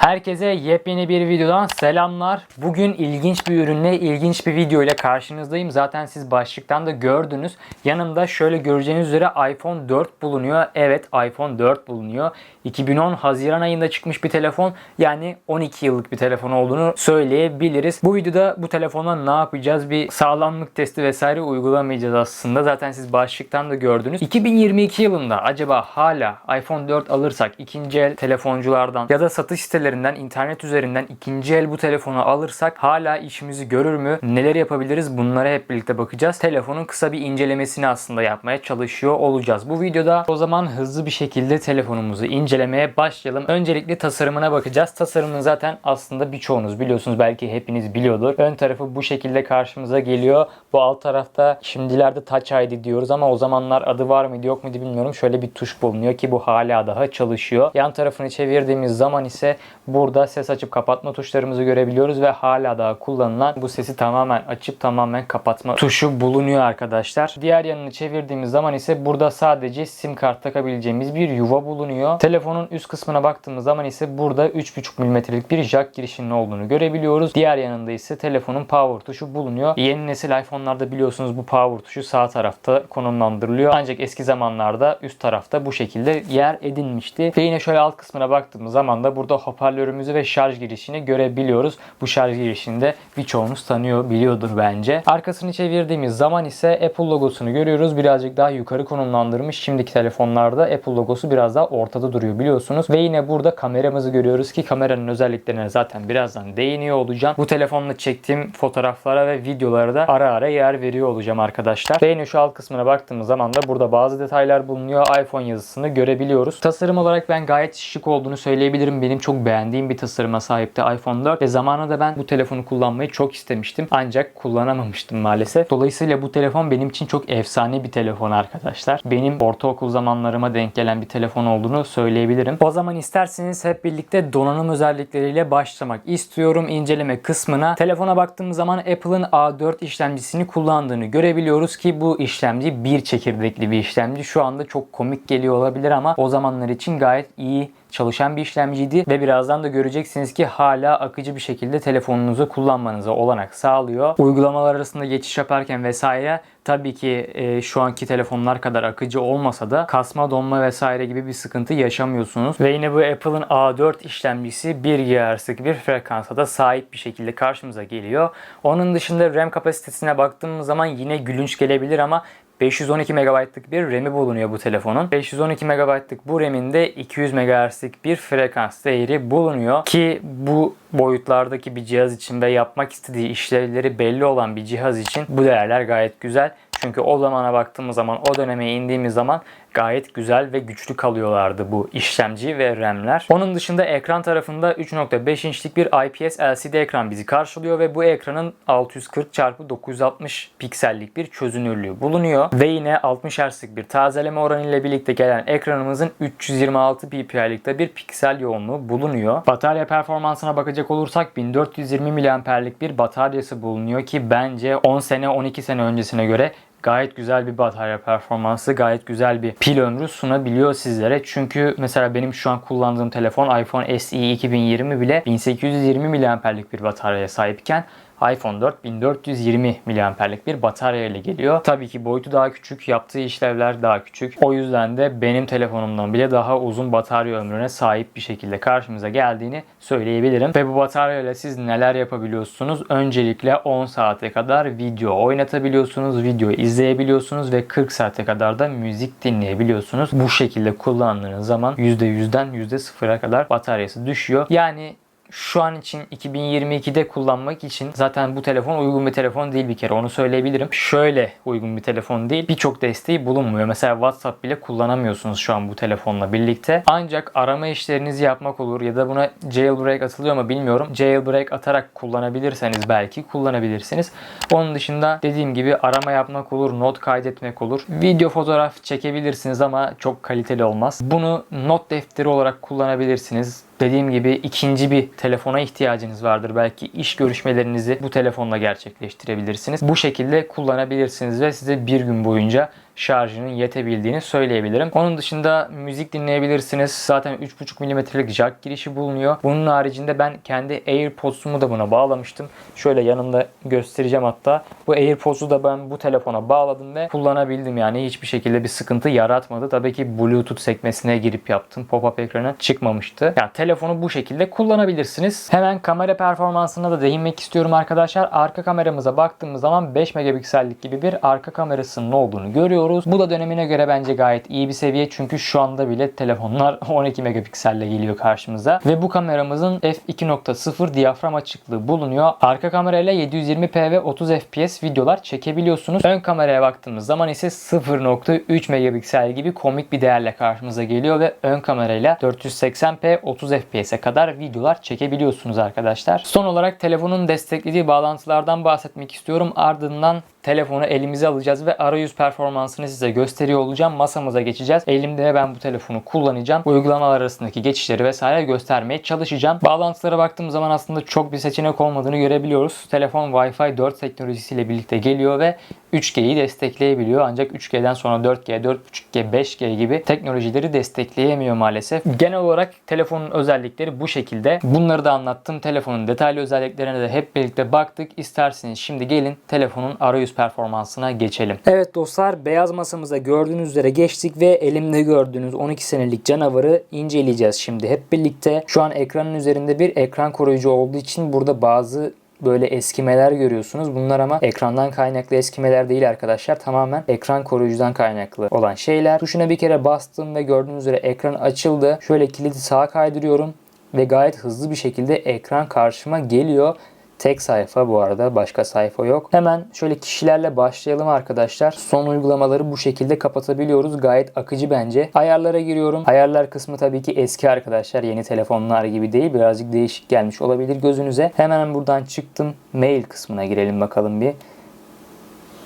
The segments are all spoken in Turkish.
Herkese yepyeni bir videodan selamlar. Bugün ilginç bir ürünle, ilginç bir video ile karşınızdayım. Zaten siz başlıktan da gördünüz. Yanımda şöyle göreceğiniz üzere iPhone 4 bulunuyor. Evet iPhone 4 bulunuyor. 2010 Haziran ayında çıkmış bir telefon. Yani 12 yıllık bir telefon olduğunu söyleyebiliriz. Bu videoda bu telefonla ne yapacağız? Bir sağlamlık testi vesaire uygulamayacağız aslında. Zaten siz başlıktan da gördünüz. 2022 yılında acaba hala iPhone 4 alırsak ikinci el telefonculardan ya da satış sitelerinden, internet üzerinden ikinci el bu telefonu alırsak hala işimizi görür mü? Neler yapabiliriz? Bunlara hep birlikte bakacağız. Telefonun kısa bir incelemesini aslında yapmaya çalışıyor olacağız. Bu videoda o zaman hızlı bir şekilde telefonumuzu incelemeye başlayalım. Öncelikle tasarımına bakacağız. Tasarımını zaten aslında birçoğunuz biliyorsunuz. Belki hepiniz biliyordur. Ön tarafı bu şekilde karşımıza geliyor. Bu alt tarafta şimdilerde Touch ID diyoruz ama o zamanlar adı var mıydı yok muydu bilmiyorum. Şöyle bir tuş bulunuyor ki bu hala daha çalışıyor. Yan tarafını çevirdiğimiz zaman ise burada ses açıp kapatma tuşlarımızı görebiliyoruz ve hala daha kullanılan bu sesi tamamen açıp tamamen kapatma tuşu bulunuyor arkadaşlar. Diğer yanını çevirdiğimiz zaman ise burada sadece sim kart takabileceğimiz bir yuva bulunuyor. Telefonun üst kısmına baktığımız zaman ise burada 3.5 mm'lik bir jack girişinin olduğunu görebiliyoruz. Diğer yanında ise telefonun power tuşu bulunuyor. Yeni nesil iPhone'larda biliyorsunuz bu power tuşu sağ tarafta konumlandırılıyor. Ancak eski zamanlarda üst tarafta bu şekilde yer edinmişti. Ve yine şöyle alt kısmına baktığımız zaman da burada hoparlörümüzü ve şarj girişini görebiliyoruz. Bu şarj girişinde birçoğunuz tanıyor, biliyordur bence. Arkasını çevirdiğimiz zaman ise Apple logosunu görüyoruz. Birazcık daha yukarı konumlandırmış. Şimdiki telefonlarda Apple logosu biraz daha ortada duruyor biliyorsunuz. Ve yine burada kameramızı görüyoruz ki kameranın özelliklerine zaten birazdan değiniyor olacağım. Bu telefonla çektiğim fotoğraflara ve videolara da ara ara yer veriyor olacağım arkadaşlar. Ve yine şu alt kısmına baktığımız zaman da burada bazı detaylar bulunuyor. iPhone yazısını görebiliyoruz. Tasarım olarak ben gayet şık olduğunu söyleyebilirim. Benim çok beğendiğim bir tasarıma sahipti iPhone 4 ve zamanında ben bu telefonu kullanmayı çok istemiştim. Ancak kullanamamıştım maalesef. Dolayısıyla bu telefon benim için çok efsane bir telefon arkadaşlar. Benim ortaokul zamanlarıma denk gelen bir telefon olduğunu söyleyebilirim. O zaman isterseniz hep birlikte donanım özellikleriyle başlamak istiyorum inceleme kısmına. Telefona baktığımız zaman Apple'ın A4 işlemcisini kullandığını görebiliyoruz ki bu işlemci bir çekirdekli bir işlemci. Şu anda çok komik geliyor olabilir ama o zamanlar için gayet iyi çalışan bir işlemciydi ve birazdan da göreceksiniz ki hala akıcı bir şekilde telefonunuzu kullanmanıza olanak sağlıyor. Uygulamalar arasında geçiş yaparken vesaire tabii ki e, şu anki telefonlar kadar akıcı olmasa da kasma, donma vesaire gibi bir sıkıntı yaşamıyorsunuz. Ve yine bu Apple'ın A4 işlemcisi 1 GHz'lık bir frekansa da sahip bir şekilde karşımıza geliyor. Onun dışında RAM kapasitesine baktığımız zaman yine gülünç gelebilir ama 512 MB'lık bir RAM'i bulunuyor bu telefonun. 512 MB'lık bu RAM'in de 200 MHz'lik bir frekans değeri bulunuyor. Ki bu boyutlardaki bir cihaz için ve yapmak istediği işlevleri belli olan bir cihaz için bu değerler gayet güzel. Çünkü o zamana baktığımız zaman, o döneme indiğimiz zaman gayet güzel ve güçlü kalıyorlardı bu işlemci ve RAM'ler. Onun dışında ekran tarafında 3.5 inçlik bir IPS LCD ekran bizi karşılıyor ve bu ekranın 640 x 960 piksellik bir çözünürlüğü bulunuyor. Ve yine 60 Hz'lik bir tazeleme oranı ile birlikte gelen ekranımızın 326 ppi'likte bir piksel yoğunluğu bulunuyor. Batarya performansına bakacak olursak 1420 mAh'lik bir bataryası bulunuyor ki bence 10 sene 12 sene öncesine göre gayet güzel bir batarya performansı, gayet güzel bir pil ömrü sunabiliyor sizlere. Çünkü mesela benim şu an kullandığım telefon iPhone SE 2020 bile 1820 mAh'lik bir bataryaya sahipken iPhone 4 1420 mAh'lik bir batarya ile geliyor. Tabii ki boyutu daha küçük, yaptığı işlevler daha küçük. O yüzden de benim telefonumdan bile daha uzun batarya ömrüne sahip bir şekilde karşımıza geldiğini söyleyebilirim. Ve bu batarya ile siz neler yapabiliyorsunuz? Öncelikle 10 saate kadar video oynatabiliyorsunuz, video izleyebiliyorsunuz ve 40 saate kadar da müzik dinleyebiliyorsunuz. Bu şekilde kullandığınız zaman %100'den %0'a kadar bataryası düşüyor. Yani şu an için 2022'de kullanmak için zaten bu telefon uygun bir telefon değil bir kere onu söyleyebilirim. Şöyle uygun bir telefon değil. Birçok desteği bulunmuyor. Mesela WhatsApp bile kullanamıyorsunuz şu an bu telefonla birlikte. Ancak arama işlerinizi yapmak olur ya da buna jailbreak atılıyor mu bilmiyorum. Jailbreak atarak kullanabilirseniz belki kullanabilirsiniz. Onun dışında dediğim gibi arama yapmak olur, not kaydetmek olur. Video fotoğraf çekebilirsiniz ama çok kaliteli olmaz. Bunu not defteri olarak kullanabilirsiniz dediğim gibi ikinci bir telefona ihtiyacınız vardır. Belki iş görüşmelerinizi bu telefonla gerçekleştirebilirsiniz. Bu şekilde kullanabilirsiniz ve size bir gün boyunca şarjının yetebildiğini söyleyebilirim. Onun dışında müzik dinleyebilirsiniz. Zaten 3.5 mm'lik jack girişi bulunuyor. Bunun haricinde ben kendi AirPods'umu da buna bağlamıştım. Şöyle yanımda göstereceğim hatta. Bu AirPods'u da ben bu telefona bağladım ve kullanabildim yani hiçbir şekilde bir sıkıntı yaratmadı. Tabii ki Bluetooth sekmesine girip yaptım. Pop-up ekranı çıkmamıştı. Yani telefonu bu şekilde kullanabilirsiniz. Hemen kamera performansına da değinmek istiyorum arkadaşlar. Arka kameramıza baktığımız zaman 5 megapiksellik gibi bir arka kamerasının olduğunu görüyoruz. Bu da dönemine göre bence gayet iyi bir seviye. Çünkü şu anda bile telefonlar 12 megapikselle geliyor karşımıza. Ve bu kameramızın f2.0 diyafram açıklığı bulunuyor. Arka kamerayla 720p ve 30 fps videolar çekebiliyorsunuz. Ön kameraya baktığımız zaman ise 0.3 megapiksel gibi komik bir değerle karşımıza geliyor ve ön kamerayla 480p 30 fps'e kadar videolar çekebiliyorsunuz arkadaşlar. Son olarak telefonun desteklediği bağlantılardan bahsetmek istiyorum. Ardından telefonu elimize alacağız ve arayüz performansını size gösteriyor olacağım. Masamıza geçeceğiz. Elimde ben bu telefonu kullanacağım. Uygulamalar arasındaki geçişleri vesaire göstermeye çalışacağım. Bağlantılara baktığım zaman aslında çok bir seçenek olmadığını görebiliyoruz. Telefon Wi-Fi 4 teknolojisiyle birlikte geliyor ve 3G'yi destekleyebiliyor. Ancak 3G'den sonra 4G, 4.5G, 5G gibi teknolojileri destekleyemiyor maalesef. Genel olarak telefonun özellikleri bu şekilde. Bunları da anlattım. Telefonun detaylı özelliklerine de hep birlikte baktık. İsterseniz şimdi gelin telefonun arayüz performansına geçelim. Evet dostlar beyaz masamıza gördüğünüz üzere geçtik ve elimde gördüğünüz 12 senelik canavarı inceleyeceğiz şimdi hep birlikte. Şu an ekranın üzerinde bir ekran koruyucu olduğu için burada bazı böyle eskimeler görüyorsunuz. Bunlar ama ekrandan kaynaklı eskimeler değil arkadaşlar. Tamamen ekran koruyucudan kaynaklı olan şeyler. Tuşuna bir kere bastım ve gördüğünüz üzere ekran açıldı. Şöyle kilidi sağa kaydırıyorum ve gayet hızlı bir şekilde ekran karşıma geliyor. Tek sayfa bu arada. Başka sayfa yok. Hemen şöyle kişilerle başlayalım arkadaşlar. Son uygulamaları bu şekilde kapatabiliyoruz. Gayet akıcı bence. Ayarlara giriyorum. Ayarlar kısmı tabii ki eski arkadaşlar. Yeni telefonlar gibi değil. Birazcık değişik gelmiş olabilir gözünüze. Hemen buradan çıktım. Mail kısmına girelim bakalım bir.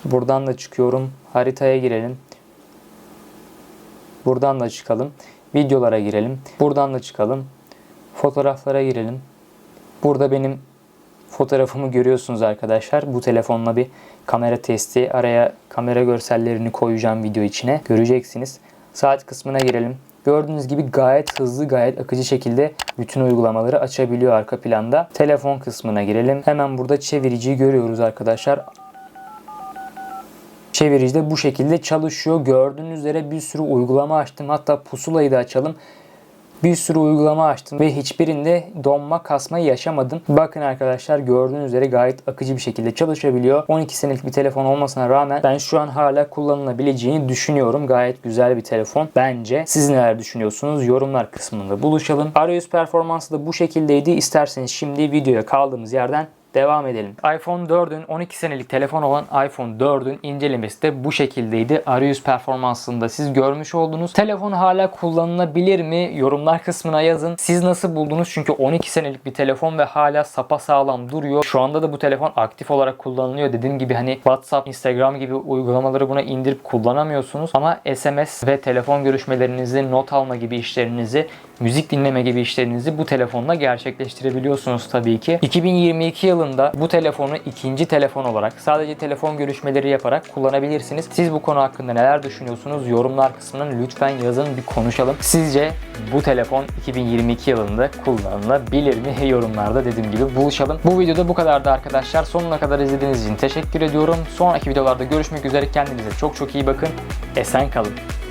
Buradan da çıkıyorum. Haritaya girelim. Buradan da çıkalım. Videolara girelim. Buradan da çıkalım. Fotoğraflara girelim. Burada benim fotoğrafımı görüyorsunuz arkadaşlar. Bu telefonla bir kamera testi. Araya kamera görsellerini koyacağım video içine. Göreceksiniz. Saat kısmına girelim. Gördüğünüz gibi gayet hızlı, gayet akıcı şekilde bütün uygulamaları açabiliyor arka planda. Telefon kısmına girelim. Hemen burada çeviriciyi görüyoruz arkadaşlar. Çevirici de bu şekilde çalışıyor. Gördüğünüz üzere bir sürü uygulama açtım. Hatta pusulayı da açalım. Bir sürü uygulama açtım ve hiçbirinde donma kasma yaşamadım. Bakın arkadaşlar gördüğünüz üzere gayet akıcı bir şekilde çalışabiliyor. 12 senelik bir telefon olmasına rağmen ben şu an hala kullanılabileceğini düşünüyorum. Gayet güzel bir telefon bence. Siz neler düşünüyorsunuz? Yorumlar kısmında buluşalım. Arayüz performansı da bu şekildeydi. İsterseniz şimdi videoya kaldığımız yerden Devam edelim. iPhone 4'ün 12 senelik telefon olan iPhone 4'ün incelemesi de bu şekildeydi. Arayüz performansında siz görmüş oldunuz. Telefon hala kullanılabilir mi? Yorumlar kısmına yazın. Siz nasıl buldunuz? Çünkü 12 senelik bir telefon ve hala sapa sağlam duruyor. Şu anda da bu telefon aktif olarak kullanılıyor. Dediğim gibi hani WhatsApp, Instagram gibi uygulamaları buna indirip kullanamıyorsunuz. Ama SMS ve telefon görüşmelerinizi, not alma gibi işlerinizi, müzik dinleme gibi işlerinizi bu telefonla gerçekleştirebiliyorsunuz tabii ki. 2022 yılı yılında bu telefonu ikinci telefon olarak sadece telefon görüşmeleri yaparak kullanabilirsiniz. Siz bu konu hakkında neler düşünüyorsunuz? Yorumlar kısmından lütfen yazın bir konuşalım. Sizce bu telefon 2022 yılında kullanılabilir mi? Yorumlarda dediğim gibi buluşalım. Bu videoda bu kadardı arkadaşlar. Sonuna kadar izlediğiniz için teşekkür ediyorum. Sonraki videolarda görüşmek üzere. Kendinize çok çok iyi bakın. Esen kalın.